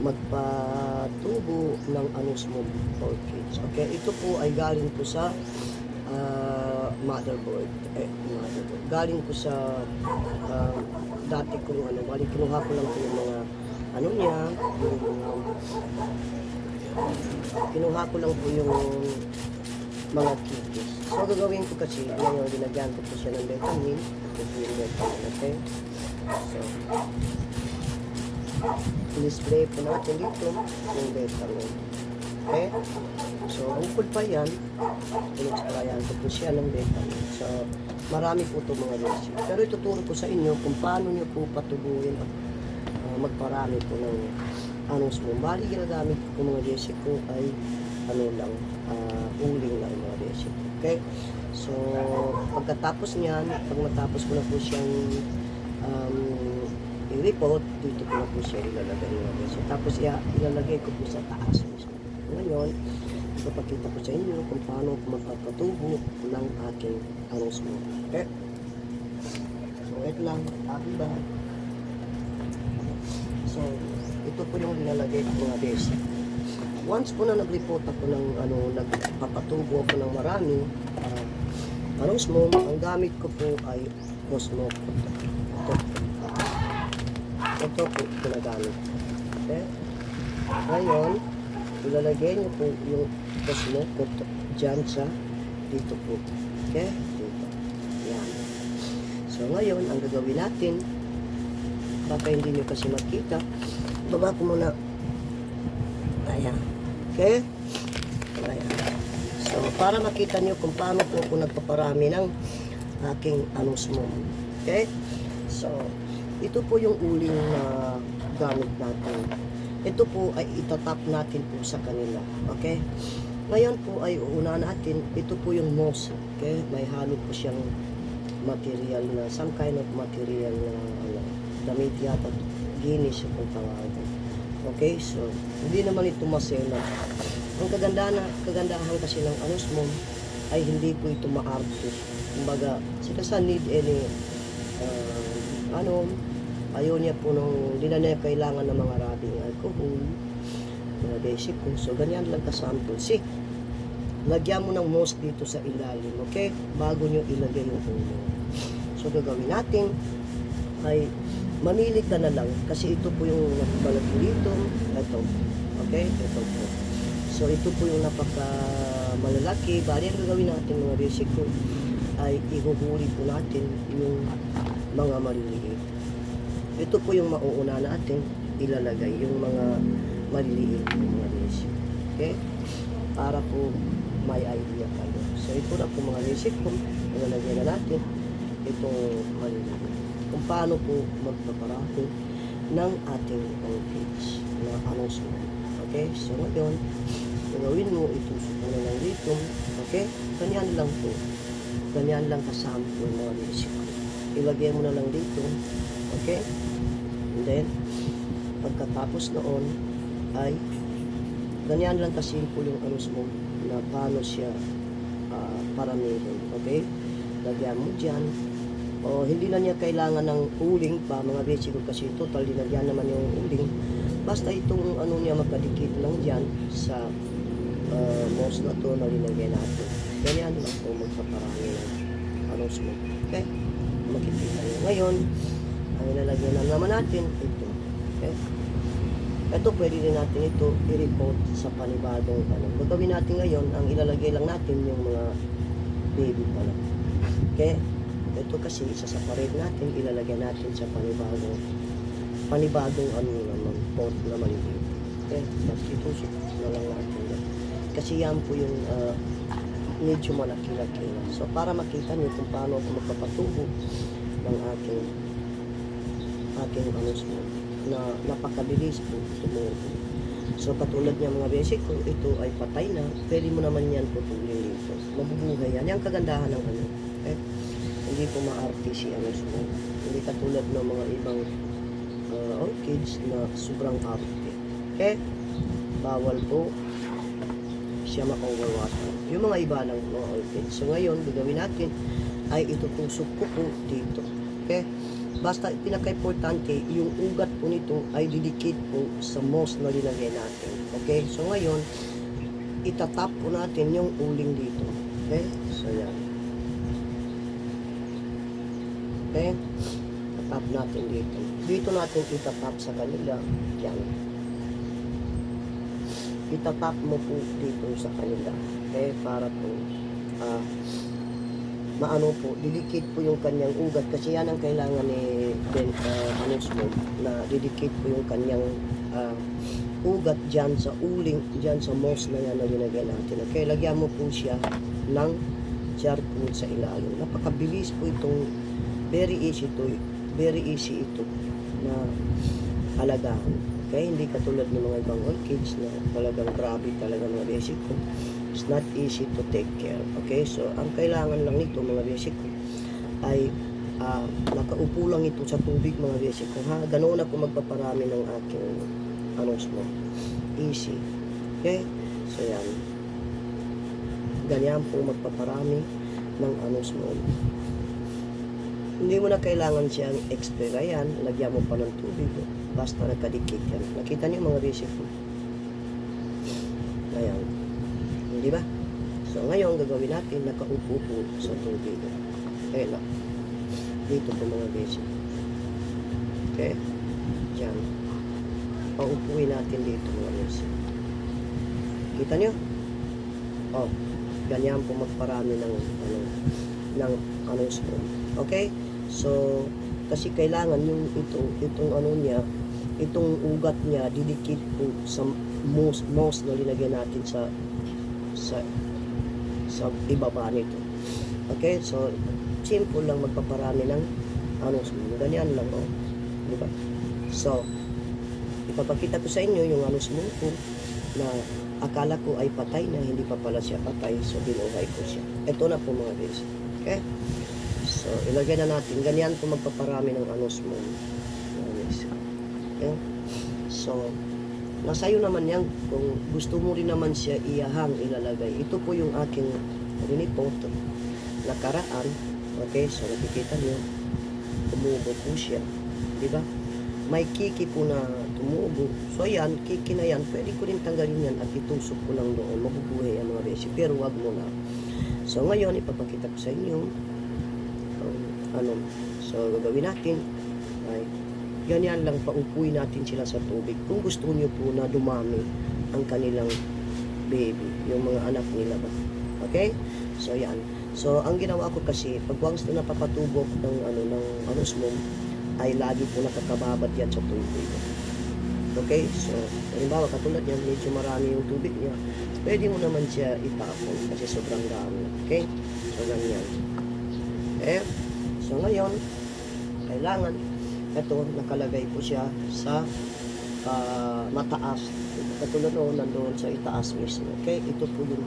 magpatubo ng anosmum orchids. Okay, ito po ay galing po sa ah, motherboard. Eh, motherboard. Galing po sa ah, dati kong ano, bali kinuha ko lang po yung mga ano niya, yung kinuha ko lang po yung mga kikis. So, gagawin ko kasi, ngayon, dinagyan ko po siya ng vitamin. Ito yung vitamin, okay? So, display po natin dito yung vitamin. Okay? So, bukod pa yan, in-extrayan ko po siya ng vitamin. So, marami po ito mga recipe. Pero ituturo ko sa inyo kung paano nyo po patubuin at uh, magparami po ng anong spoon. Bali, ginagamit ko mga recipe ko ay ano lang, uh, uling lang mga recipe. Okay? So, pagkatapos niyan, pag matapos ko na po siyang um, i-report, dito ko na po siya ilalagay mga recipe. Tapos ia- ilalagay ko po sa taas mismo. Ngayon, ipapakita ko sa inyo kung paano magpapatubo ng aking spoon. Okay? So, wait lang. Happy ba? So, ito po yung nilalagay ko mga basic. Once po na nag-report ako ng ano, nagpapatubo ako ng marami, uh, smoke, ang gamit ko po ay Cosmo. Ito. Ito po ginagamit. Okay? Ngayon, ilalagay niyo po yung Cosmo ko dyan sa dito po. Okay? Dito. Yan. So, ngayon, ang gagawin natin, baka hindi nyo kasi makita, baba ko muna. Ayan. Okay? Ayan. So, para makita nyo kung paano po ako nagpaparami ng aking anus mo. Okay? So, ito po yung uling na gamit natin. Ito po ay itatap natin po sa kanila. Okay? Ngayon po ay uuna natin, ito po yung moss. Okay? May halo po siyang material na, some kind of material na ano, damit yata, ginis kung tawagan. Okay, so, hindi naman ito masela. Ang kagandahan, kagandahan kasi ng anus mo ay hindi po ito maarte. Kumbaga, si Kasan need any, uh, ano, ayaw niya po nung, hindi kailangan ng mga rabing alcohol, mga basic po. So, ganyan lang ka-sample. See, lagyan mo ng moss dito sa ilalim, okay? Bago nyo ilagay yung ulo. So, gagawin natin ay mamili ka na lang kasi ito po yung napabalagi dito. Ito. Okay? Ito po. So, ito po yung napaka malalaki. Bali, ang gagawin natin mga basic ko ay ihuhuli po natin yung mga maliliit. Ito po yung mauuna natin ilalagay yung mga maliliit mga basic. Okay? Para po may idea kayo. So, ito na po mga basic ko. Ilalagay na natin itong maliliit. Kung paano po magpaparako ng ating page na announcement. Okay? So, ngayon, gagawin mo, itusok mo na lang dito. Okay? Ganyan lang po. Ganyan lang kasample mga ko. Ilagay mo na lang dito. Okay? And then, pagkatapos noon, ay ganyan lang kasimple yung anus mo na paano siya uh, paramihin. Okay? Lagyan mo dyan. O hindi na niya kailangan ng uling pa, mga basic kasi total dinagyan naman yung uling. Basta itong ano niya magkadikit lang dyan sa uh, mouse na to na linagay natin. Ganyan lang po magpaparami ng anus mo. Okay? Makikita niyo. Ngayon, ang ilalagyan na naman natin, ito. Okay? Ito, pwede din natin ito i-report sa panibagong ano. Gagawin natin ngayon, ang ilalagay lang natin yung mga baby pa lang. Okay? Ito kasi, isasaparate natin, ilalagay natin sa panibagong panibagong ano naman, pot na maliliit. Okay? Tapos itusok na lang natin yan. Kasi yan po yung uh, medyo malaki-laki. So, para makita niyo kung paano ako magpapatubo ng aking aking ano na napakabilis po tumubo. So katulad niya mga basic, kung ito ay patay na, pwede mo naman yan putulin dito. Mabubuhay yan. Yan kagandahan ng ano. Okay? Hindi po maarte si ano mo. Hindi katulad ng mga ibang uh, orchids na sobrang arte. Okay? Bawal po siya ma-overwater. Yung mga iba ng mga orchids. So ngayon, gagawin natin ay itutusok ko po dito. Okay? Basta pinaka-importante, yung ugat po nito ay didikit po sa mouse na linagay natin. Okay? So ngayon, itatap po natin yung uling dito. Okay? So yan. Okay? Tatap natin dito. Dito natin itatap sa kanila. Yan. Itatap mo po dito sa kanila. Okay? Para po ah maano po, didikit po yung kanyang ugat kasi yan ang kailangan ni Ben uh, Manusmo na didikit po yung kanyang ah, ugat dyan sa uling, dyan sa moss na yan na linagay natin. Okay, lagyan mo po siya ng charcoal sa ilalim. Napakabilis po itong very easy to very easy ito na alagaan. Okay, hindi katulad ng mga ibang orchids na talagang grabe talaga mga basic. It's not easy to take care. Okay, so ang kailangan lang nito mga basic ko ay ah, nakaupo lang ito sa tubig mga basic ko. Ha, ganoon ako magpaparami ng aking ano mo. Easy. Okay, so yan. Ganyan po magpaparami ng ano mo. Hindi mo na kailangan siyang expirayan, lagyan mo pa ng tubig. Basta nagkadikit yan. Nakita niyo mga basic ko. Ayan. Di ba? So ngayon, gagawin natin, nakaupo po sa tubig. Okay lang. Dito po mga basic. Okay? Diyan. Paupuin natin dito mga basic. Kita niyo? Oh, ganyan po magparami ng ano, ng ano spoon. Okay? So, kasi kailangan yung ito, itong ano niya, itong ugat niya, didikit po sa mouse, mouse na linagay natin sa sa sa ibaba nito. Okay? So, simple lang magpaparami ng ano, ganyan lang, oh. Di ba? So, ipapakita ko sa inyo yung ano ko na akala ko ay patay na hindi pa pala siya patay. So binuhay ko siya. Ito na po mga guys. Okay? So ilagay na natin. Ganyan po magpaparami ng mga guys. Okay? So nasa iyo naman yan kung gusto mo rin naman siya iyahang ilalagay ito po yung aking rinipot nakaraan okay so nakikita niyo tumubo po siya di ba may kiki po na tumubo. So yan, kiki na yan, pwede ko rin tanggalin yan at itusok ko lang doon. Mabubuhay ang mga besi. Pero wag mo na. So ngayon, ipapakita ko sa inyo um, ano. So gagawin natin ay ganyan lang paupuin natin sila sa tubig. Kung gusto niyo po na dumami ang kanilang baby, yung mga anak nila ba. Okay? So yan. So ang ginawa ko kasi pag once na napapatubok ng ano ng anus mo, ay lagi po nakakababad yan sa tubig. Okay? So, halimbawa, katulad yan, medyo marami yung tubig niya. Pwede mo naman siya itapon kasi sobrang dami. Okay? So, ganyan. Okay? So, ngayon, kailangan, ito, nakalagay po siya sa ah, mataas. Katulad noon, nandoon sa itaas mismo. Okay? Ito po yung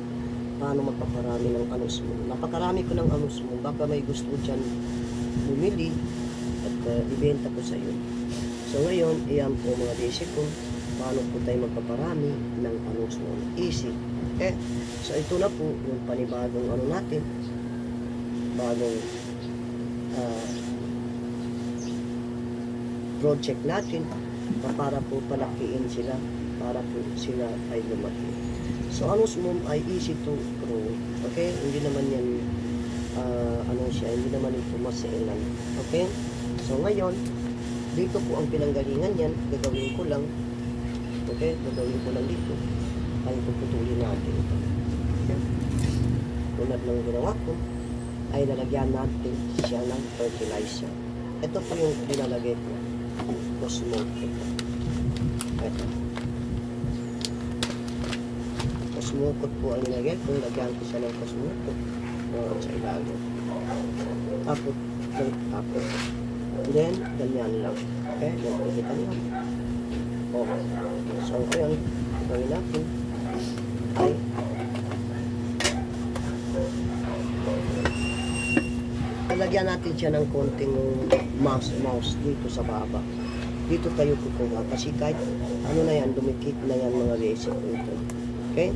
paano magpaparami ng anus mo. Napakarami ko ng anus mo. Baka may gusto dyan bumili at uh, ibenta ko sa iyo. So ngayon, iyan po mga basic ko, paano po tayo magpaparami ng anong small. Easy. Okay? So ito na po yung panibagong ano natin, bagong ah, project natin na para po palakiin sila, para po sila ay lumaki. So anong small ay easy to grow. Okay? Hindi naman yan ah, ano siya, hindi naman ito masailan. Okay? So ngayon, dito po ang pinanggalingan yan, gagawin ko lang, okay, gagawin ko lang dito, ay puputulin natin ito. Okay? Tulad ng ginawa ko, ay lalagyan natin siya ng fertilizer. Ito po yung dinalagay ko, Cosmote ito. Ito. Cosmote po ang nilagay ko, lagyan ko siya ng Cosmote uh, sa ilalim. Tapos, tapos, Then, ganyan lang. Okay, kita lang. Okay. So, ngayon, gawin natin ay lalagyan natin siya ng konting mouse, mouse dito sa baba. Dito tayo kukuha kasi kahit ano na yan, dumikit na yan mga basic ito. Okay?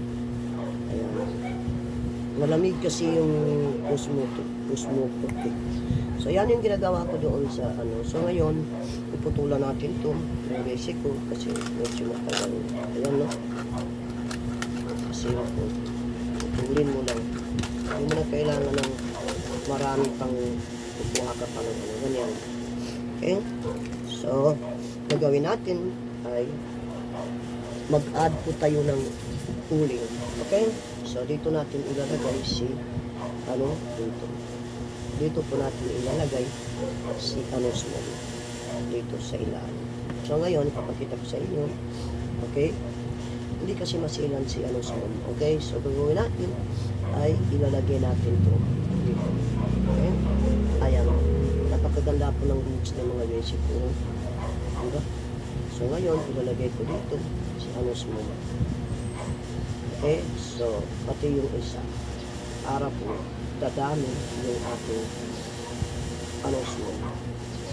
Ayan. Malamig kasi yung osmotic. So, So, yan yung ginagawa ko doon sa ano. So, ngayon, iputulan natin to yung basic ko kasi medyo matagal. Ayan, no? Kasi ako, putulin mo lang. Hindi mo na kailangan ng marami pang kukuha ka pa ng ano, ganyan. Okay? So, gagawin natin ay mag-add po tayo ng cooling. Okay? So, dito natin ilalagay si ano, dito. Dito po natin ilalagay si ano small. Dito sa ilalim. So, ngayon, ipapakita ko sa inyo. Okay? Hindi kasi masilan si ano small. Okay? So, gagawin natin ay ilalagay natin to Po ng looks ng mga basic ko. Diba? So, ngayon, ilalagay ko dito si ano small. Okay? So, pati yung isa. Para po, dadami yung ating ano small.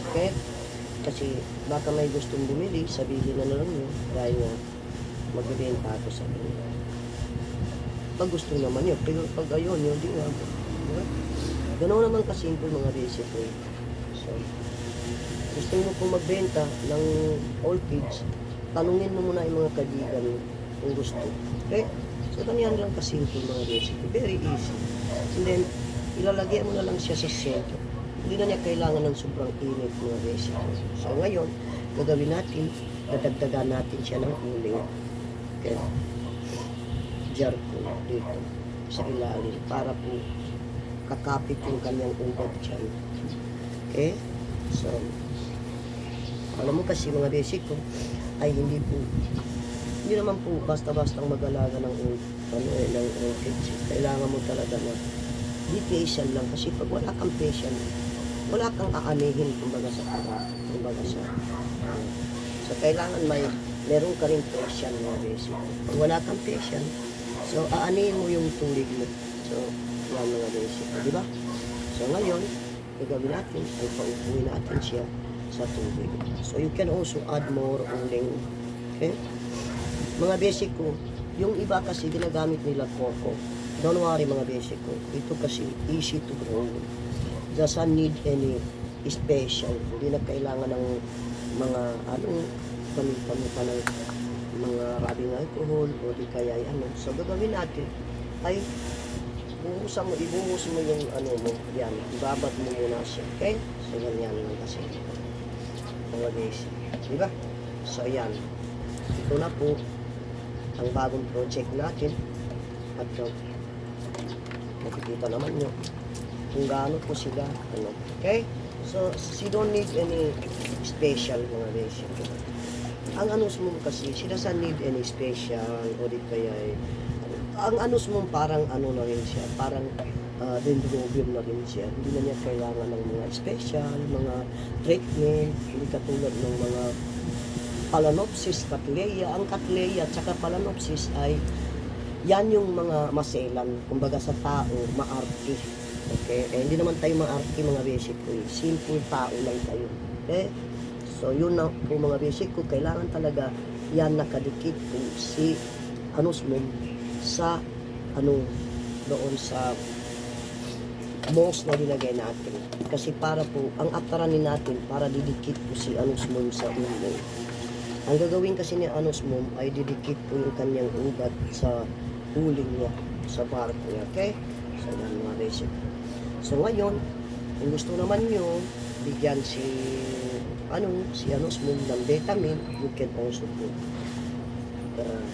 Okay? Kasi baka may gustong bumili, sabihin na lang yun. Dahil nga, magbibenta ako sa kanila. Pag gusto naman yun, pero pag ayun, yun, di nga. Diba? Ganoon naman kasimple mga basic So, gusto mo kung magbenta ng orchids, tanungin mo muna yung mga kaibigan kung gusto. Okay? So, ganyan lang kasimple mga basic. Very easy. And then, ilalagay mo na lang siya sa sentro. Hindi na niya kailangan ng sobrang init mga basic. So, ngayon, gagawin natin, dadagdagan natin siya ng uling. Okay? Jar ko dito sa ilalim para po kakapit yung kanyang ugat dyan. Okay? So, alam mo kasi mga basic ko ay hindi po hindi naman po basta-bastang mag-alaga ng ano eh, ng orchids. Kailangan mo talaga na be patient lang kasi pag wala kang patient, wala kang aanihin kumbaga sa kumbaga sa ano. So, kailangan may meron ka rin patient mga basic. Pag wala kang patient, so aanihin mo yung tulig mo. So, yan mga basic. Di ba? So, ngayon, gagawin natin ay paupuin natin siya sa tubig. So, you can also add more uling. Okay? Mga basic ko, yung iba kasi ginagamit nila coco. Don't worry mga basic ko. Ito kasi easy to grow. Doesn't need any special. Hindi na kailangan ng mga anong gamitan mo pa ng mga rubbing alcohol o di kaya ay ano. So gagawin natin ay buhusan mo, ibuhos mo yung ano mo, yan, ibabat mo muna siya, okay? So, ganyan lang kasi. Mga basic. Di ba? So, yan. Ito na po ang bagong project natin. At uh, makikita naman nyo kung gaano po sila. Ano, okay? So, she don't need any special mga basic. Ang anus mo kasi, she doesn't need any special o di kaya eh, ang anus mo parang ano na rin siya, parang uh, dendrobium na rin siya. Hindi na niya kailangan ng mga special, mga treatment, hindi katulad ng mga Palanopsis, Cattleya. Ang Cattleya at saka Palanopsis ay yan yung mga maselan. Kumbaga sa tao, maarte. Okay? Eh, hindi naman tayo maarte mga basic ko. eh. Simple tao lang tayo. Okay? So, yun na po mga basic ko. Kailangan talaga yan nakadikit po si anus mo sa ano doon sa moss na nilagay natin. Kasi para po, ang ataranin natin, para didikit po si anus mo sa ulo. Ang gagawin kasi ni Anos Mom ay didikit po yung kanyang ugat sa uling niya, sa barko niya. Okay? So, yan mga basic. So, ngayon, kung gusto naman nyo, bigyan si, ano, si Anos Mom ng vitamin, you can also put uh,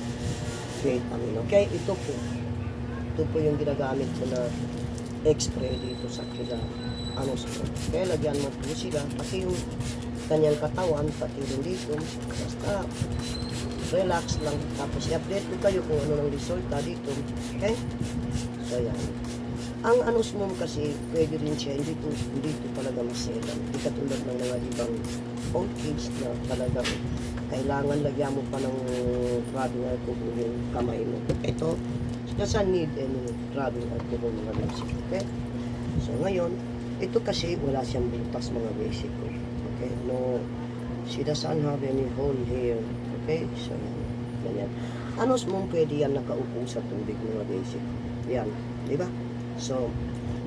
vitamin. Okay? Ito po. Ito po yung ginagamit ko na x-ray dito sa kila Anos Mom. Okay? Lagyan mo po sila. Pati yung kanyang katawan, pati rin dito. Basta, relax lang. Tapos, i-update ko kayo kung ano ng resulta dito. Okay? So, yan. Ang anus mo kasi, pwede rin siya, hindi ko, hindi ko talaga maselan. Hindi katulad ng mga ibang old kids na talagang kailangan lagyan mo pa ng rubbing alcohol yung kamay mo. Ito, doesn't need any rubbing alcohol mga basic. Okay? So, ngayon, ito kasi wala siyang butas mga basic. Okay? No, she doesn't have any hole here. Okay? So, yan. Ganyan. Anos mo pwede yan nakaupo sa tubig mga basic. Yan. Di ba? So,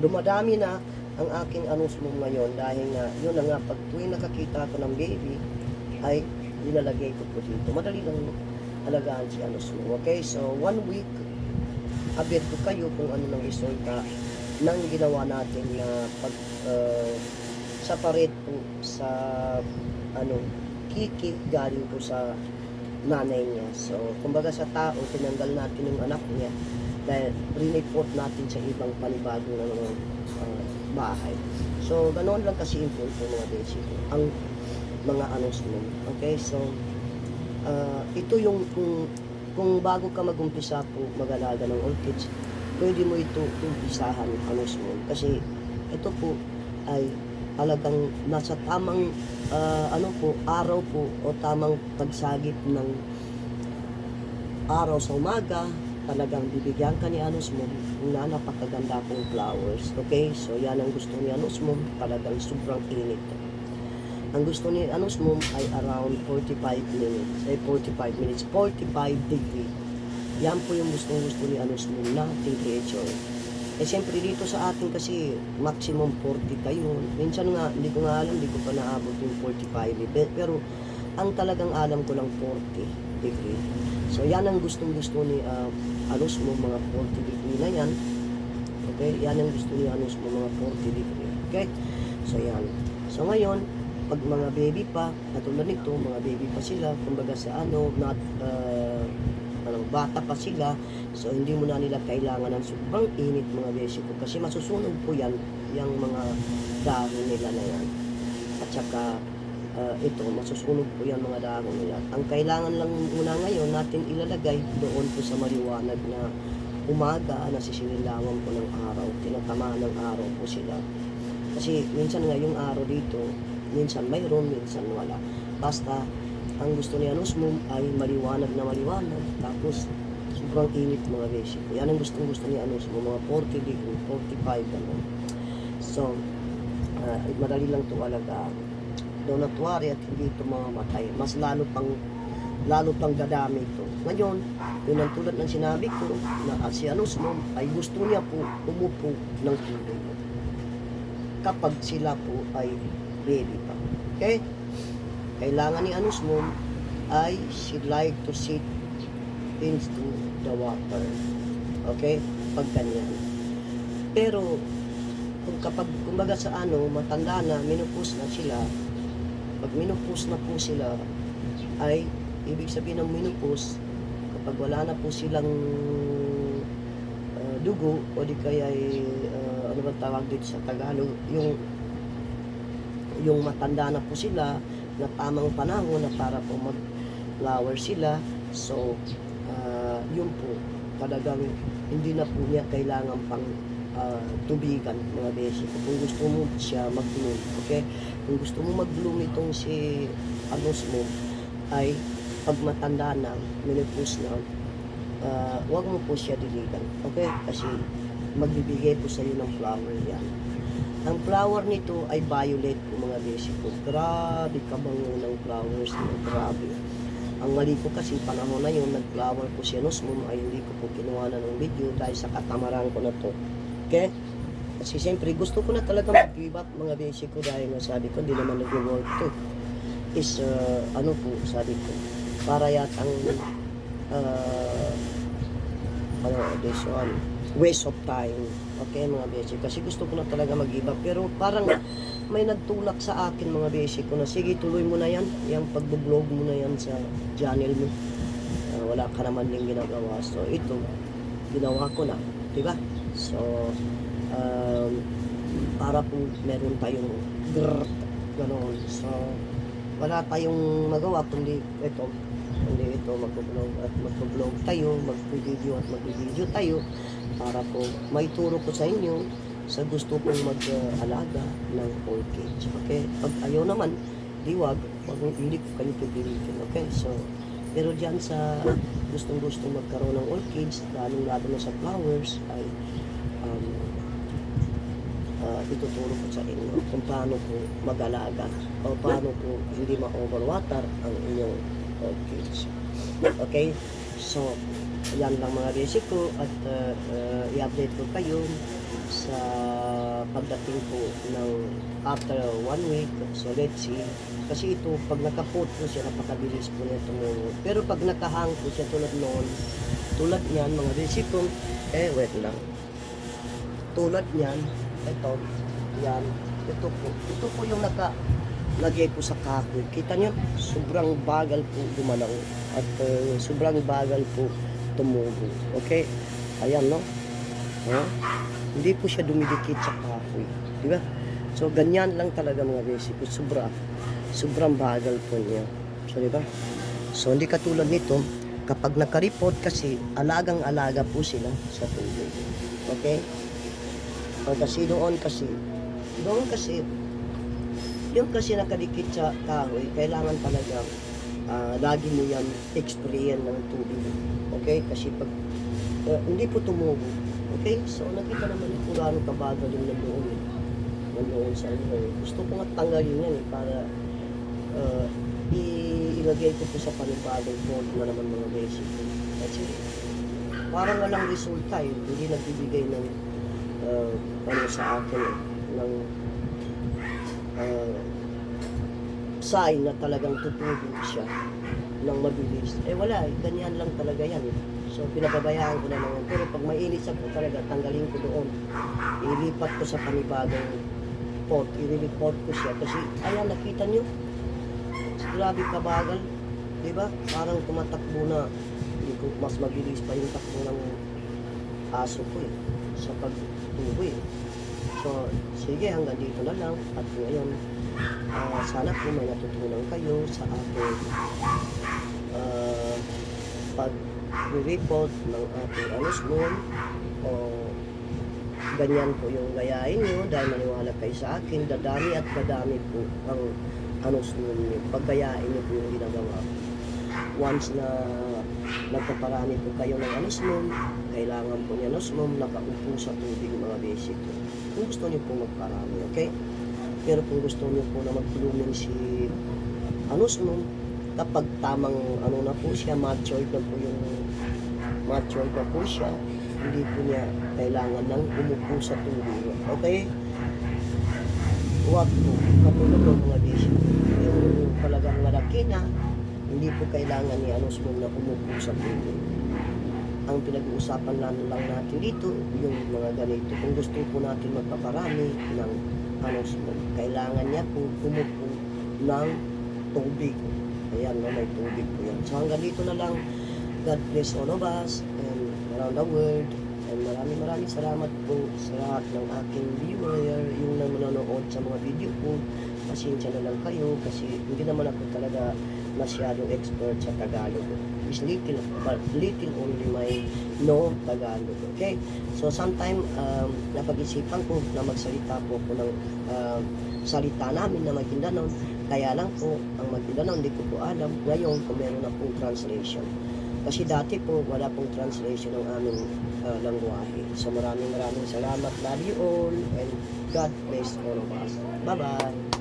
dumadami na ang aking anus mo ngayon dahil nga, yun na nga, pag tuwing nakakita ko ng baby, ay nilalagay ko po dito. Madali lang alagaan si anus mo. Okay, so one week, update ko kayo kung ano ng resulta ng ginawa natin na pag uh, separate po sa ano kiki galing po sa nanay niya. So, kumbaga sa tao, tinanggal natin yung anak niya dahil report natin sa ibang panibagong ano, uh, bahay. So, ganoon lang kasi simple po mga basic. Ang mga sunod. Okay, so, uh, ito yung kung, kung bago ka mag-umpisa po mag-alaga ng orchids, pwede mo ito umpisahan sunod. Kasi ito po ay talagang nasa tamang ah, ano po, araw po o tamang pagsagip ng araw sa umaga, talagang bibigyan ka ni Anos mo na napakaganda pong flowers. Okay? So, yan ang gusto ni Anos mo. Talagang sobrang init. Ang gusto ni Anos mo ay around 45 minutes. Ay, 45 minutes. 45 degree. Yan po yung gustong gusto ni Anos mo na temperature. Eh, siyempre dito sa atin kasi maximum 40 tayo. Minsan nga, hindi ko nga alam, hindi ko pa naabot yung 45. eh. Pe- Pero, ang talagang alam ko lang 40 degree. So, yan ang gustong gusto ni uh, Anos mo, mga 40 degree na yan. Okay? Yan ang gusto ni Anos mo, mga 40 degree. Okay? So, yan. So, ngayon, pag mga baby pa, katulad nito, mga baby pa sila, kumbaga sa ano, not, uh, ano, bata pa sila, so hindi mo na nila kailangan ng sobrang init mga besi ko, kasi masusunog po yan, yung mga dahon nila na yan. At saka, uh, ito, masusunog po yan mga dahon nila. Ang kailangan lang muna ngayon natin ilalagay doon po sa maliwanag na umaga na sisinilangan po ng araw, tinatamaan ng araw po sila. Kasi minsan nga yung araw dito, minsan mayroon, minsan wala. Basta, ang gusto ni Anos mo ay maliwanag na maliwanag. Tapos, sobrang init mga basic. Yan ang gustong gusto ni Anos mo, mga 40 degree, 45 ganun. So, uh, madali lang ito alagaan. Don't not worry at hindi ito mamamatay. Mas lalo pang lalo pang dadami ito. Ngayon, yun ang tulad ng sinabi ko na si Anos mo ay gusto niya po umupo ng tubig kapag sila po ay ready pa. Okay? Kailangan ni Anus mo ay she like to sit into the water. Okay? Pag ganyan. Pero, kung kapag, kumbaga sa ano, matanda na, minupus na sila, pag minupus na po sila, ay, ibig sabihin ng minupus, kapag wala na po silang uh, dugo, o di kaya ay, uh, ano ba tawag dito sa Tagalog, yung yung matanda na po sila na tamang panahon na para po mag flower sila. So ah, yun po talagang hindi na po niya kailangan pang ah, tubigan mga beses. Kung gusto mo siya mag-bloom okay? Kung gusto mo mag-bloom itong si anos mo ay pag matanda na menopause na ah, wag mo po siya diligan okay? Kasi magbibigay po sa iyo ng flower yan ang flower nito ay violet po mga basic ko. Grabe kabango ng flowers nito. Grabe. Ang mali ko kasi panahon na yun, nag-flower po si Anosmum ay hindi ko po kinuha na ng video dahil sa katamaran ko na to. Okay? Kasi siyempre gusto ko na talaga mag-give up mga basic ko dahil nga sabi ko, hindi naman nag-work to. Is, uh, ano po, sabi ko, para yatang, uh, ano, this one, waste of time. Okay, mga basic. Kasi gusto ko na talaga mag-iba. Pero parang may nagtulak sa akin mga basic ko na, sige, tuloy mo na yan. Yung pagbo-vlog mo na yan sa channel mo. Ah, wala ka naman din ginagawa. So, ito, ginawa ko na. di ba So, um, para po meron tayong grrrt, gano'n. So, wala tayong magawa kundi ito kundi ito magpo-vlog at magpo-vlog tayo magpo-video at magpo-video tayo para po may turo ko sa inyo sa gusto kong mag-alaga ng orchids okay pag ayaw naman di wag wag hindi ko kayo pipilitin okay so pero dyan sa gustong gusto magkaroon ng orchids lalong lalo na sa flowers ay um, uh, ituturo ko sa inyo kung paano po mag-alaga o paano po hindi ma-overwater ang inyong orchids. Okay? So, yan lang mga basic ko at uh, uh, i-update ko kayo sa pagdating po ng after one week. So let's see. Kasi ito, pag nakapot po siya, napakabilis po niya tumungo. Pero pag nakahang po siya tulad noon, tulad niyan, mga resito, eh, wait lang. Tulad niyan, ito, yan, ito po. Ito po yung naka, lagay ko sa kahoy. Kita niyo, sobrang bagal po gumalaw. At uh, sobrang bagal po tumugo. Okay? Ayan, no? Oh, hindi po siya dumidikit sa kahoy. Di ba? So, ganyan lang talaga mga basic. Sobra. Sobrang bagal po niya. So, di ba? So, hindi katulad nito, kapag naka-report kasi, alagang-alaga po sila sa tubig. Okay? O, kasi doon kasi, doon kasi, yung kasi nakadikit sa kahoy, kailangan talaga ah, lagi mo yan experience ng tubig. Okay? Kasi pag ah, hindi po tumugo. Okay? So nakita naman kung gaano kabagal yung nandoon. eh. Nandoon sa ano. eh. Gusto ko nga tanggalin yan eh, para ah, i- ilagay ko po sa panibagong fold na naman mga basic. Kasi parang walang resulta eh. Hindi nagbibigay ng ah, ano sa akin eh, ng uh, sign na talagang tutulog siya ng mabilis. Eh wala, eh. ganyan lang talaga yan. So pinababayaan ko na yan. Pero pag mainit sa po talaga, tanggalin ko doon. Ilipat ko sa panibagong pot. I-report ko siya. Kasi, ayan, nakita nyo? Grabe kabagal. Di ba? Parang tumatakbo na. Hindi ko mas mabilis pa yung takbo ng aso ko eh. Sa pagtubo eh. So, sige, hanggang dito na lang. At ngayon, ah, sana po may natutunan kayo sa ating ah, pag-report ng ating anos moon o ganyan po yung gayahin nyo dahil maniwala kayo sa akin, dadami at dadami po ang anos moon nyo. Paggayain nyo po yung ginagawa. Once na nagpaparami po kayo ng anos moon, kailangan po niya anos moon nakaupo sa tubig mga basic. Kung gusto niyo po magparami, okay? Pero kung gusto niyo po na mag-blooming si anos moon, kapag tamang ano na po siya, matured na po yung matured na po siya, hindi po niya kailangan ng umupo sa tubig. Okay? Huwag po, katulad ng mga basic. Yung talagang malaki na, hindi po kailangan ni Anos Moon na umupo sa tubig. Ang pinag-uusapan lang, lang natin dito, yung mga ganito. Kung gusto po natin magpaparami ng Moon, kailangan niya po umupo ng tubig. Ayan, no, may tubig po yan. So hanggang dito na lang. God bless all of us and around the world. And maraming maraming salamat po sa lahat ng aking viewer, yung na manonood sa mga video ko. Pasensya na lang kayo kasi hindi naman ako talaga masyadong expert sa Tagalog. Is little, but little only my no Tagalog. Okay? So sometime, um, napag-isipan ko na magsalita po ko ng um, salita namin na Maguindanao. Kaya lang po, ang Maguindanao, hindi ko po alam. Ngayon, kung meron na pong translation. Kasi dati po, wala pong translation ng aming uh, langwahe. So maraming maraming salamat. Love you all. And God bless all of us. Bye-bye.